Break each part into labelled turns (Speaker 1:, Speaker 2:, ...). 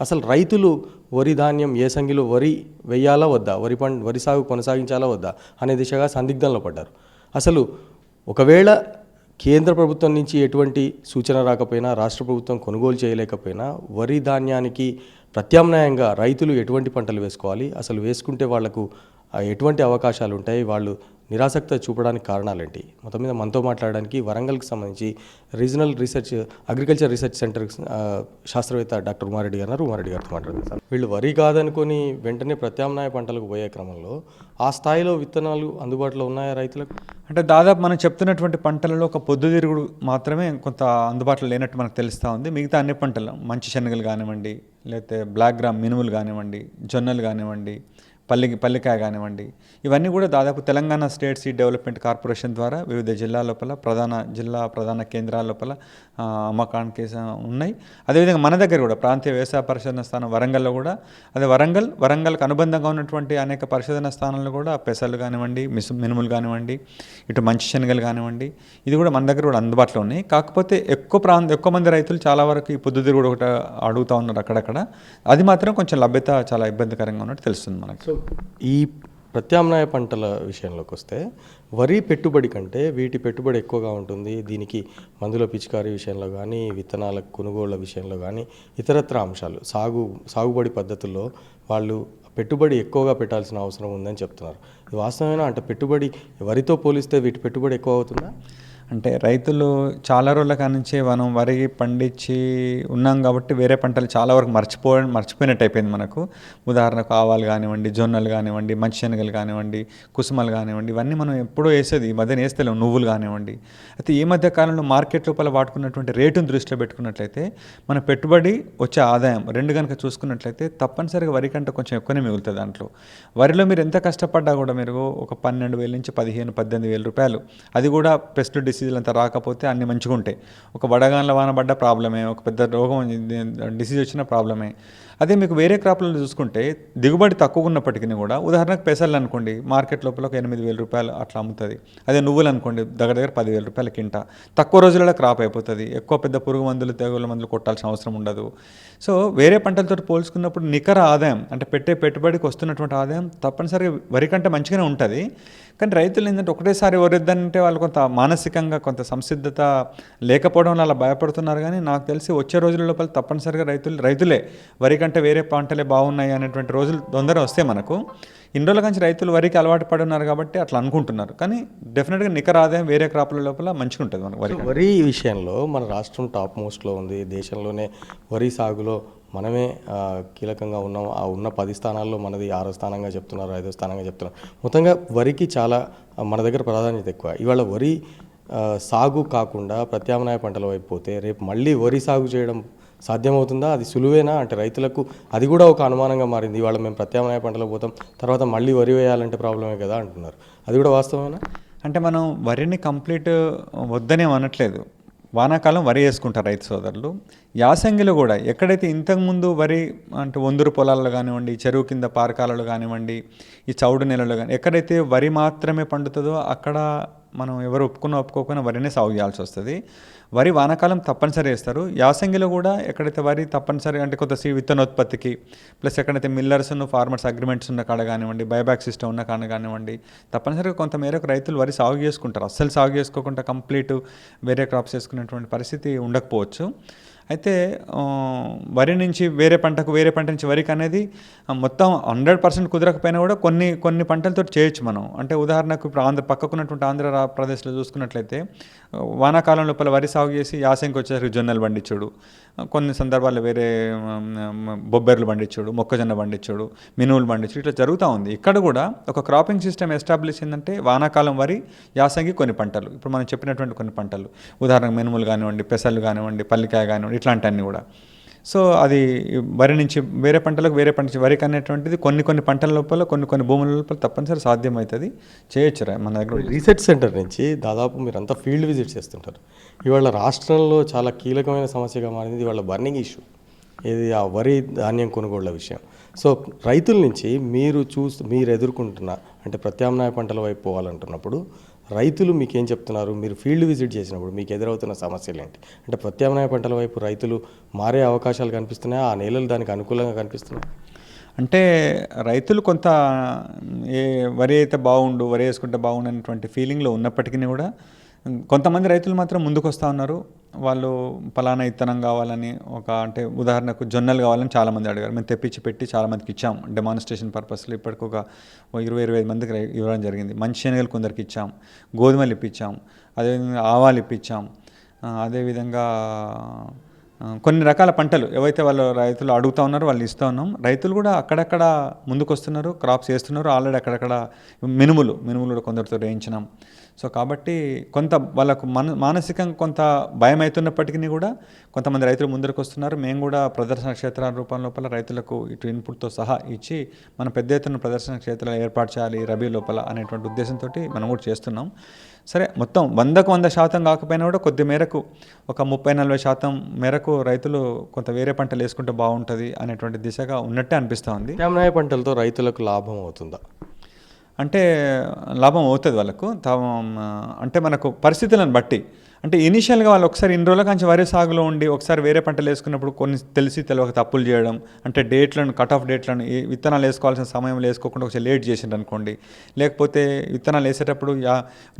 Speaker 1: అసలు రైతులు వరి ధాన్యం ఏ సంగిలో వరి వెయ్యాలా వద్దా? వరి పంట వరి సాగు కొనసాగించాలా వద్దా? అనే దిశగా సందిగ్ధంలో పడ్డారు. అసలు ఒకవేళ కేంద్ర ప్రభుత్వం నుంచి ఎటువంటి సూచన రాకపోయినా రాష్ట్ర ప్రభుత్వం కొనుగోలు చేయలేకపోయినా వరి ధాన్యానికి ప్రత్యామ్నాయంగా రైతులు ఎటువంటి పంటలు వేసుకోవాలి? అసలు వేసుకుంటే వాళ్ళకు ఎటువంటి అవకాశాలు ఉంటాయి? వాళ్ళు నిరాసక్త చూపడానికి కారణాలేంటి? మొత్తం మీద మనతో మాట్లాడడానికి వరంగల్కి సంబంధించి regional research agriculture research centre శాస్త్రవేత్త డాక్టర్ ఉమారెడ్డి గారు ఉమారెడ్డి గారితో మాట్లాడుతారు వీళ్ళు వరి కాదనుకొని వెంటనే ప్రత్యామ్నాయ పంటలకు పోయే క్రమంలో ఆ స్థాయిలో విత్తనాలు అందుబాటులో ఉన్నాయా రైతులకు?
Speaker 2: అంటే దాదాపు మనం చెప్తున్నటువంటి పంటలలో ఒక పొద్దుతిరుగుడు మాత్రమే కొంత అందుబాటులో లేనట్టు మనకు తెలుస్తూ ఉంది. మిగతా అన్ని పంటలు మంచి శనగలు కానివ్వండి లేకపోతే బ్లాక్ గ్రామ్ మినుములు కానివ్వండి జొన్నలు కానివ్వండి పల్లి పల్లికాయ కానివ్వండి. ఇవన్నీ కూడా దాదాపు Telangana state seed development corporation ద్వారా వివిధ జిల్లా లోపల ప్రధాన జిల్లా ప్రధాన కేంద్రాల లోపల అమ్మకానికి ఉన్నాయి. అదేవిధంగా మన దగ్గర కూడా ప్రాంతీయ వ్యవసాయ పరిశోధన స్థానం వరంగల్లో కూడా అదే వరంగల్ వరంగల్కి అనుబంధంగా ఉన్నటువంటి అనేక పరిశోధన స్థానాలు కూడా పెసలు కానివ్వండి మిస్ మినుములు కానివ్వండి ఇటు మంచి శనగలు కానివ్వండి ఇది కూడా మన దగ్గర కూడా అందుబాటులో ఉన్నాయి. కాకపోతే ఎక్కువ ప్రాంత ఎక్కువ మంది రైతులు చాలా వరకు ఈ పొద్దుతిరుగుడు ఒకటి అడుగుతూ ఉన్నారు అక్కడక్కడ. అది మాత్రం కొంచెం లభ్యత చాలా ఇబ్బందికరంగా ఉన్నట్టు తెలుస్తుంది మనకు.
Speaker 1: సో ఈ ప్రత్యామ్నాయ పంటల విషయంలోకి వస్తే వరి పెట్టుబడి కంటే వీటి పెట్టుబడి ఎక్కువగా ఉంటుంది. దీనికి మందుల పిచికారీ విషయంలో కానీ విత్తనాల కొనుగోళ్ళ విషయంలో కానీ ఇతరత్ర అంశాలు. సాగు సాగుబడి పద్ధతుల్లో వాళ్ళు పెట్టుబడి ఎక్కువగా పెట్టాల్సిన అవసరం ఉందని చెప్తున్నారు. వాస్తవమైన? అంటే పెట్టుబడి వరితో పోలిస్తే వీటి పెట్టుబడి ఎక్కువ అవుతుందా?
Speaker 2: అంటే రైతులు చాలా రోజుల నుంచి మనం వరి పండించి ఉన్నాం కాబట్టి వేరే పంటలు చాలా వరకు మర్చిపో మర్చిపోయినట్టు అయిపోయింది మనకు. ఉదాహరణకు ఆవాలు కానివ్వండి జొన్నలు కానివ్వండి మంచి శనగలు కానివ్వండి కుసుమలు కానివ్వండి ఇవన్నీ మనం ఎప్పుడూ వేసేది ఈ మధ్యన వేస్తలేము నువ్వులు కానివ్వండి. అయితే ఈ మధ్య కాలంలో మార్కెట్ లోపల వాడుకున్నటువంటి రేటును దృష్టిలో పెట్టుకున్నట్లయితే మన పెట్టుబడి వచ్చే ఆదాయం రెండు కనుక చూసుకున్నట్లయితే తప్పనిసరిగా వరి కంటే కొంచెం ఎక్కువనే మిగులుతుంది దాంట్లో. వరిలో మీరు ఎంత కష్టపడ్డా కూడా మీరు ఒక పన్నెండు వేల నుంచి పదిహేను పద్దెనిమిది వేల రూపాయలు. అది కూడా పెస్ట్ డిసీజులు అంతా రాకపోతే అన్ని మంచిగా ఉంటాయి ఒక వడగాన్ల వాన పడ్డ ప్రాబ్లమే ఒక పెద్ద రోగం డిసీజ్ వచ్చిన ప్రాబ్లమే. అదే మీకు వేరే క్రాప్లను చూసుకుంటే దిగుబడి తక్కువ ఉన్నప్పటికీ కూడా ఉదాహరణకు పెసలు అనుకోండి మార్కెట్ లోపల ఒక ఎనిమిది వేల రూపాయలు అట్లా అమ్ముతుంది. అదే నువ్వులు అనుకోండి దగ్గర దగ్గర పదివేల రూపాయల కింట. తక్కువ రోజులలో క్రాప్ అయిపోతుంది. ఎక్కువ పెద్ద పురుగు మందులు తెగుల మందులు కొట్టాల్సిన అవసరం ఉండదు. సో వేరే పంటలతో పోల్చుకున్నప్పుడు నికర ఆదాయం అంటే పెట్టే పెట్టుబడికి వస్తున్నటువంటి ఆదాయం తప్పనిసరిగా వరి కంటే మంచిగానే ఉంటుంది. కానీ రైతులు ఏంటంటే ఒకటేసారి వరిద్దంటే వాళ్ళు కొంత మానసికంగా కొంత సంసిద్ధత లేకపోవడం వల్ల అలా భయపడుతున్నారు. కానీ నాకు తెలిసి వచ్చే రోజుల లోపల తప్పనిసరిగా రైతులు రైతులే వరి కంటే వేరే పంటలే బాగున్నాయి అనేటువంటి రోజులు తొందరగా వస్తాయి మనకు. ఇన్ని రోజుల నుంచి రైతులు వరికి అలవాటు పడి ఉన్నారు కాబట్టి అట్లా అనుకుంటున్నారు. కానీ డెఫినెట్గా నికర ఆదాయం వేరే క్రాప్ల లోపల మంచిగా ఉంటుంది మనకు వరి
Speaker 1: వరి విషయంలో మన రాష్ట్రం టాప్ మోస్ట్లో ఉంది. దేశంలోనే వరి సాగులో మనమే కీలకంగా ఉన్నాం. ఆ ఉన్న పది స్థానాల్లో మనది ఆరో స్థానంగా చెప్తున్నారు ఐదో స్థానంగా చెప్తున్నారు. మొత్తంగా వరికి చాలా మన దగ్గర ప్రాధాన్యత ఎక్కువ. ఇవాళ వరి సాగు కాకుండా ప్రత్యామ్నాయ పంటల వైపు పోతే రేపు మళ్ళీ వరి సాగు చేయడం సాధ్యమవుతుందా? అది సులువేనా? అంటే రైతులకు అది కూడా ఒక అనుమానంగా మారింది. ఇవాళ మేము ప్రత్యామ్నాయ పంటలకు పోతాం తర్వాత మళ్ళీ వరి వేయాలంటే ప్రాబ్లమే కదా అంటున్నారు. అది కూడా వాస్తవమేనా?
Speaker 2: అంటే మనం వరిని కంప్లీట్ వద్దనే అనట్లేదు. వానాకాలం వరి వేసుకుంటారు రైతు సోదరులు. యాసంగిలో కూడా ఎక్కడైతే ఇంతకుముందు వరి అంటే వందురు పొలాల్లో కానివ్వండి చెరువు కింద పారకాలలో కానివ్వండి ఈ చౌడు నెలలో కానీ ఎక్కడైతే వరి మాత్రమే పండుతుందో అక్కడ మనం ఎవరు ఒప్పుకున్నా ఒప్పుకోకుండా వరినే సాగు చేయాల్సి వస్తుంది. వరి వానాకాలం తప్పనిసరి వేస్తారు యాసంగిలో కూడా ఎక్కడైతే వరి తప్పనిసరి అంటే కొంత విత్తనోత్పత్తికి ప్లస్ ఎక్కడైతే మిల్లర్స్ ఫార్మర్స్ అగ్రిమెంట్స్ ఉన్న కాడ కానివ్వండి బైబ్యాక్ సిస్టమ్ ఉన్న కాడ కానివ్వండి తప్పనిసరిగా కొంతమేరకు రైతులు వరి సాగు చేసుకుంటారు. అస్సలు సాగు చేసుకోకుండా కంప్లీట్ వేరే క్రాప్స్ చేసుకునేటువంటి పరిస్థితి ఉండకపోవచ్చు. అయితే వరి నుంచి వేరే పంటకు వేరే పంట నుంచి వరికి అనేది మొత్తం హండ్రెడ్ పర్సెంట్ కుదరకపోయినా కూడా కొన్ని కొన్ని పంటలతో చేయొచ్చు మనం. అంటే ఉదాహరణకు ఇప్పుడు ఆంధ్ర పక్కకున్నటువంటి ఆంధ్ర ప్రదేశ్లో చూసుకున్నట్లయితే వానాకాలం లోపల వరి సాగు చేసి యాసంకి వచ్చేసరికి జొన్నలు పండించుడు. కొన్ని సందర్భాల్లో వేరే బొబ్బెర్లు పండించుడు మొక్కజొన్న పండించుడు మినువులు పండించుడు ఇట్లా జరుగుతూ ఉంది. ఇక్కడ కూడా ఒక క్రాపింగ్ సిస్టమ్ ఎస్టాబ్లిష్ ఏంటంటే వానాకాలం వరి యాసంగి కొన్ని పంటలు. ఇప్పుడు మనం చెప్పినటువంటి కొన్ని పంటలు. ఉదాహరణకు మినుములు కానివ్వండి పెసలు కానివ్వండి పల్లికాయ కానివ్వండి ఇట్లాంటివన్నీ కూడా. సో అది వరి నుంచి వేరే పంటలకు వేరే పంట నుంచి వరికి అనేటువంటిది కొన్ని కొన్ని పంటల లోపల కొన్ని కొన్ని భూముల లోపల తప్పనిసరి సాధ్యమవుతుంది చేయొచ్చు రా మన దగ్గర
Speaker 1: రీసెర్చ్ సెంటర్ నుంచి దాదాపు మీరంతా ఫీల్డ్ విజిట్ చేస్తుంటారు. ఇవాళ రాష్ట్రంలో చాలా కీలకమైన సమస్యగా మారింది ఇవాళ బర్నింగ్ ఇష్యూ. ఇది ఆ వరి ధాన్యం కొనుగోళ్ళ విషయం. సో రైతుల నుంచి మీరు చూస్తూ మీరు ఎదుర్కొంటున్న అంటే ప్రత్యామ్నాయ పంటల వైపు పోవాలంటున్నప్పుడు రైతులు మీకేం చెప్తున్నారు? మీరు ఫీల్డ్ విజిట్ చేసినప్పుడు మీకు ఎదురవుతున్న సమస్యలు ఏంటి? అంటే ప్రత్యామ్నాయ పంటల వైపు రైతులు మారే అవకాశాలు కనిపిస్తున్నాయా? ఆ నేలలు దానికి అనుకూలంగా కనిపిస్తున్నాయి?
Speaker 2: అంటే రైతులు కొంత ఏ వరి అయితే బాగుండు వరి వేసుకుంటే బాగుండు అనేటువంటి ఫీలింగ్లో ఉన్నప్పటికీ కూడా కొంతమంది రైతులు మాత్రం ముందుకు వస్తూ ఉన్నారు. వాళ్ళు పలానా ఇత్తనం కావాలని ఒక అంటే ఉదాహరణకు జొన్నలు కావాలని చాలామంది అడిగారు. మేము తెప్పించి పెట్టి చాలామందికి ఇచ్చాం. డెమాన్స్ట్రేషన్ పర్పస్లో ఇప్పటికి ఒక ఇరవై ఇరవై ఐదు మందికి రై- ఇవ్వడం జరిగింది. మంచి శనగలు కొందరికి ఇచ్చాం. గోధుమలు ఇప్పించాం. అదేవిధంగా ఆవాలు ఇప్పించాం. అదేవిధంగా కొన్ని రకాల పంటలు ఏవైతే వాళ్ళు రైతులు అడుగుతా ఉన్నారో వాళ్ళు ఇస్తూ ఉన్నాం. రైతులు కూడా అక్కడక్కడ ముందుకు వస్తున్నారు క్రాప్స్ వేస్తున్నారు. ఆల్రెడీ అక్కడక్కడ మినుములు మినుములు కూడా కొందరితో వేయించినాం. సో కాబట్టి కొంత వాళ్ళకు మన మానసికంగా కొంత భయం అవుతున్నప్పటికీ కూడా కొంతమంది రైతులు ముందరకు వస్తున్నారు. మేము కూడా ప్రదర్శన క్షేత్రాల రూపం లోపల రైతులకు ఇటు ఇన్పుట్తో సహా ఇచ్చి మనం పెద్ద ఎత్తున ప్రదర్శన క్షేత్రాలు ఏర్పాటు చేయాలి రబీ లోపల అనేటువంటి ఉద్దేశంతో మనం కూడా చేస్తున్నాం. సరే మొత్తం వందకు వంద శాతం కాకపోయినా కూడా కొద్ది మేరకు ఒక ముప్పై నలభై శాతం మేరకు రైతులు కొంత వేరే పంటలు వేసుకుంటే బాగుంటుంది అనేటువంటి దిశగా ఉన్నట్టే అనిపిస్తూ ఉంది.
Speaker 1: పంటలతో రైతులకు లాభం అవుతుందా?
Speaker 2: అంటే లాభం అవుతుంది వాళ్ళకు. తా- అంటే మనకు పరిస్థితులను బట్టి అంటే ఇనీషియల్గా వాళ్ళు ఒకసారి ఇన్ని రోజుల నుంచి వరి సాగులో ఉండి ఒకసారి వేరే పంటలు వేసుకున్నప్పుడు కొన్ని తెలిసి తెలియక తప్పులు చేయడం అంటే డేట్లను కట్ ఆఫ్ డేట్లను విత్తనాలు వేసుకోవాల్సిన సమయంలో వేసుకోకుండా ఒకసారి లేట్ చేసిండు అనుకోండి. లేకపోతే విత్తనాలు వేసేటప్పుడు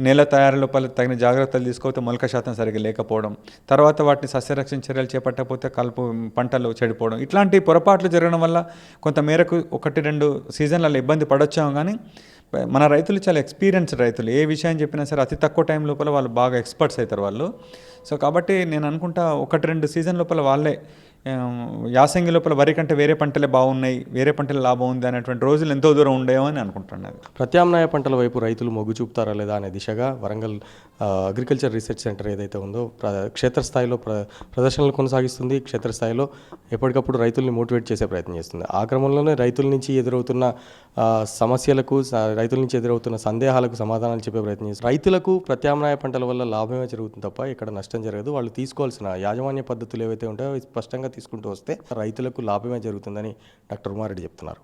Speaker 2: నేల తయారీ లోపల తగిన జాగ్రత్తలు తీసుకోకపోతే మొలక శాతం సరిగ్గా లేకపోవడం. తర్వాత వాటిని సస్యరక్షణ చర్యలు చేపట్టకపోతే కలుపు పంటలు చెడిపోవడం. ఇట్లాంటి పొరపాట్లు జరగడం వల్ల కొంత మేరకు ఒకటి రెండు సీజన్లలో ఇబ్బంది పడొచ్చాము కానీ మన రైతులు చాలా ఎక్స్పీరియన్స్డ్ రైతులు. ఏ విషయం చెప్పినా సరే అతి తక్కువ టైం లోపల వాళ్ళు బాగా ఎక్స్పర్ట్స్ అవుతారు వాళ్ళు. సో కాబట్టి నేను అనుకుంటా ఒకటి రెండు సీజన్ లోపల వాళ్ళే యాసంగి లోపల వరి కంటే వేరే పంటలే బాగున్నాయి వేరే పంటలు లాభం ఉంది అనేటువంటి రోజులు ఎంతో దూరం ఉండేవో అని
Speaker 1: ప్రత్యామ్నాయ పంటల వైపు రైతులు మొగ్గు చూపుతారా లేదా అనే దిశగా వరంగల్ అగ్రికల్చర్ రీసెర్చ్ సెంటర్ ఏదైతే ఉందో ప్ర క్షేత్రస్థాయిలో ప్ర ప్రదర్శనలు కొనసాగిస్తుంది. క్షేత్రస్థాయిలో ఎప్పటికప్పుడు రైతుల్ని మోటివేట్ చేసే ప్రయత్నం చేస్తుంది. ఆ క్రమంలోనే రైతుల నుంచి ఎదురవుతున్న సమస్యలకు రైతుల నుంచి ఎదురవుతున్న సందేహాలకు సమాధానాలు చెప్పే ప్రయత్నం చేస్తుంది. రైతులకు ప్రత్యామ్నాయ పంటల వల్ల లాభమే జరుగుతుంది తప్ప ఇక్కడ నష్టం జరగదు. వాళ్ళు తీసుకోవాల్సిన యాజమాన్య పద్ధతులు ఏవైతే ఉంటాయో స్పష్టంగా తీసుకుంటూ వస్తే రైతులకు లాభమే జరుగుతుందని డాక్టర్ ఉమారెడ్డి చెప్తున్నారు.